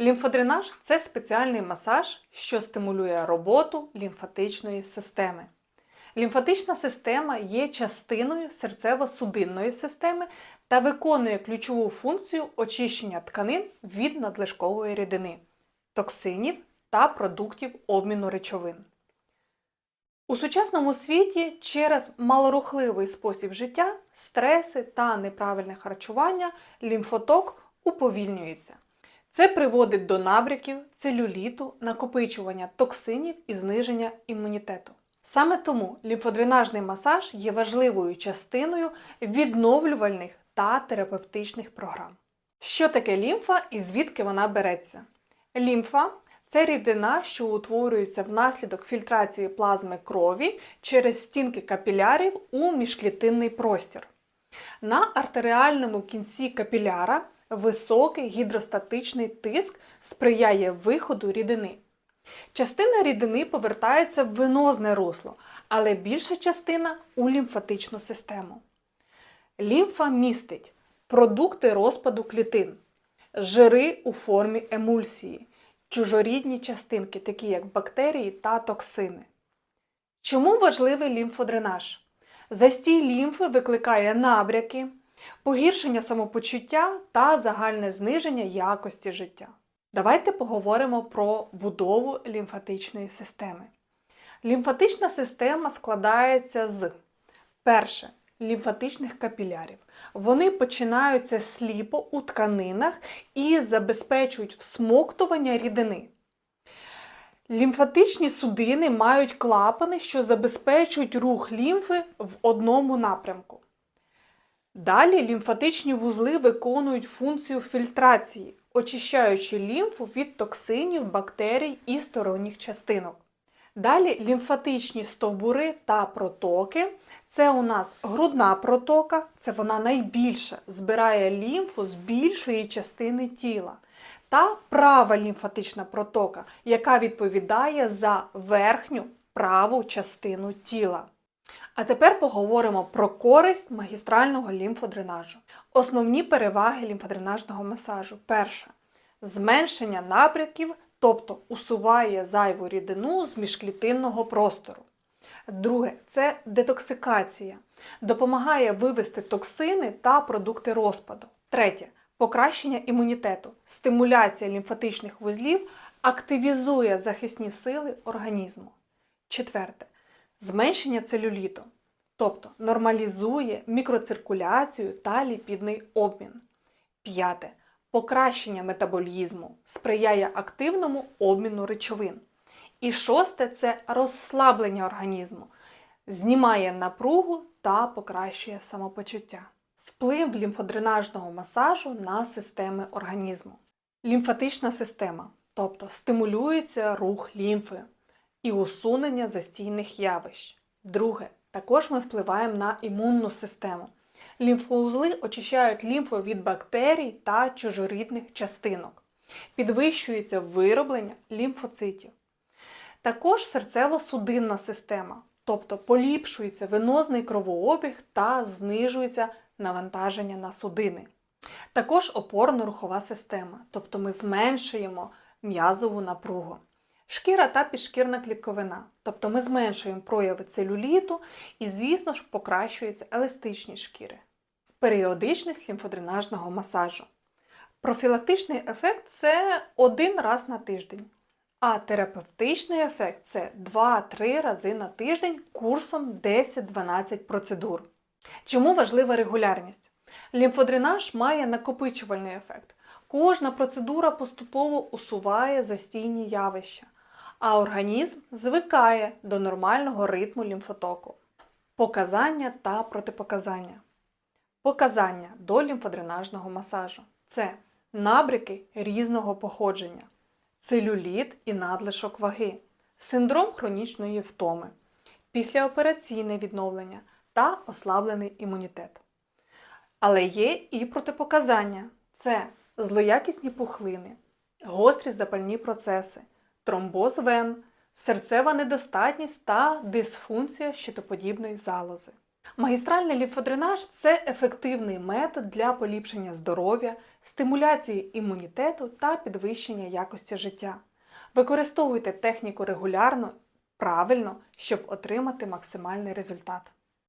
Лімфодренаж це спеціальний масаж, що стимулює роботу лімфатичної системи. Лімфатична система є частиною серцево-судинної системи та виконує ключову функцію очищення тканин від надлишкової рідини, токсинів та продуктів обміну речовин. У сучасному світі через малорухливий спосіб життя, стреси та неправильне харчування лімфоток уповільнюється. Це приводить до набряків, целюліту, накопичування токсинів і зниження імунітету. Саме тому лімфодренажний масаж є важливою частиною відновлювальних та терапевтичних програм. Що таке лімфа і звідки вона береться? Лімфа це рідина, що утворюється внаслідок фільтрації плазми крові через стінки капілярів у міжклітинний простір. На артеріальному кінці капіляра високий гідростатичний тиск сприяє виходу рідини. Частина рідини повертається в венозне русло, але більша частина у лімфатичну систему. Лімфа містить продукти розпаду клітин, жири у формі емульсії, чужорідні частинки, такі як бактерії та токсини. Чому важливий лімфодренаж? Застій лімфи викликає набряки, погіршення самопочуття та загальне зниження якості життя. Давайте поговоримо про будову лімфатичної системи. Лімфатична система складається з перше лімфатичних капілярів. Вони починаються сліпо у тканинах і забезпечують всмоктування рідини. Лімфатичні судини мають клапани, що забезпечують рух лімфи в одному напрямку. Далі лімфатичні вузли виконують функцію фільтрації, очищаючи лімфу від токсинів, бактерій і сторонніх частинок. Далі лімфатичні стовбури та протоки. Це у нас грудна протока, це вона найбільша, збирає лімфу з більшої частини тіла. Та права лімфатична протока, яка відповідає за верхню праву частину тіла. А тепер поговоримо про користь магістрального лімфодренажу. Основні переваги лімфодренажного масажу. Перше зменшення набряків, тобто усуває зайву рідину з міжклітинного простору. Друге це детоксикація. Допомагає вивести токсини та продукти розпаду. Третє покращення імунітету. Стимуляція лімфатичних вузлів активізує захисні сили організму. Четверте зменшення целюліту, тобто нормалізує мікроциркуляцію та ліпідний обмін. П'яте. Покращення метаболізму сприяє активному обміну речовин. І шосте це розслаблення організму, знімає напругу та покращує самопочуття. Вплив лімфодренажного масажу на системи організму. Лімфатична система, тобто стимулюється рух лімфи і усунення застійних явищ. Друге, також ми впливаємо на імунну систему. Лімфоузли очищають лімфу від бактерій та чужорідних частинок. Підвищується вироблення лімфоцитів. Також серцево-судинна система, тобто поліпшується венозний кровообіг та знижується навантаження на судини. Також опорно-рухова система, тобто ми зменшуємо м'язову напругу. Шкіра та підшкірна клітковина, тобто ми зменшуємо прояви целюліту і, звісно ж, покращується еластичність шкіри. Періодичність лімфодренажного масажу. Профілактичний ефект це один раз на тиждень, а терапевтичний ефект це 2-3 рази на тиждень курсом 10-12 процедур. Чому важлива регулярність? Лімфодренаж має накопичувальний ефект. Кожна процедура поступово усуває застійні явища, а організм звикає до нормального ритму лімфотоку. Показання та протипоказання. Показання до лімфодренажного масажу це набряки різного походження, целюліт і надлишок ваги, синдром хронічної втоми, післяопераційне відновлення та ослаблений імунітет. Але є і протипоказання це злоякісні пухлини, гострі запальні процеси, тромбоз вен, серцева недостатність та дисфункція щитоподібної залози. Магістральний лімфодренаж це ефективний метод для поліпшення здоров'я, стимуляції імунітету та підвищення якості життя. Використовуйте техніку регулярно, правильно, щоб отримати максимальний результат.